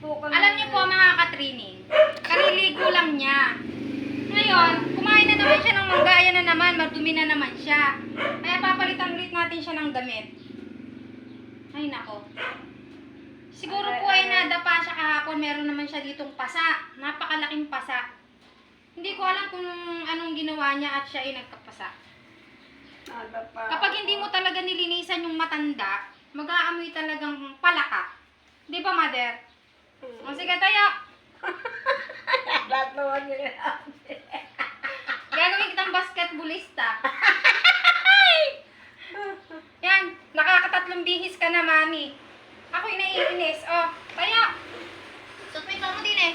Alam niyo po mga katrining, kariligo lang niya. Ngayon, kumain na naman siya ng mangga, ayan na naman, madumi na naman siya. Kaya papalitan ulit natin siya ng damit. Ay nako. Siguro po ay nadapa siya kahapon, meron naman siya ditong pasa. Napakalaking pasa. Hindi ko alam kung anong ginawa niya at siya ay nagkapasa. Nada pa. Kapag hindi mo talaga nilinisan yung matanda, mag-aamoy talagang palaka. Di ba, mother? Sige, tayo. Lahat naman nila. Gagawin kitang basketballista. Yan, nakakatatlong bihis ka na, mami. Ako'y naiinis. Oh, tayo. Sutmit mo din eh.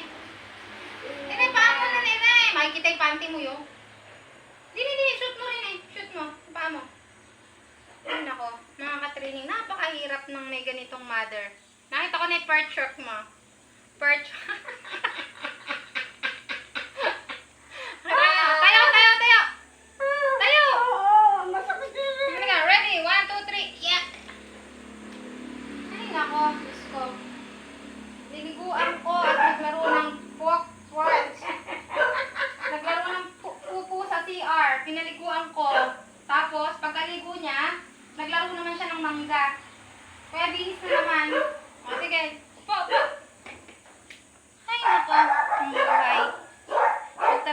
Tinay, paa mo na nila eh. Makikita yung panty mo yun. Dini, dini, shoot mo rin eh. Shoot mo. Paa mo. Ay, nako. Mga katrining, napakahirap ng may ganitong mother. Nakita ko na yung perch work mo. Perch. Diyos ko. At naglaro ng pork porch. Naglaro ng pu- pupu sa CR. Pinaliguan ko. Tapos, pagkaligo niya, naglaro naman siya ng mangga. Kaya bihis na naman.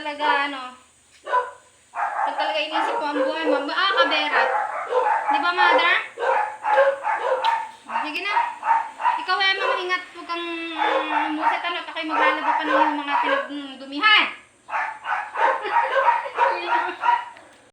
talaga ano, pag talaga inisip mo ang buhay mo, ah, kabera. Di ba, mother? Sige na. Ikaw ay mga ingat, huwag kang umuset, ano, at ako'y maglalaba pa ng mga pinagdumihan.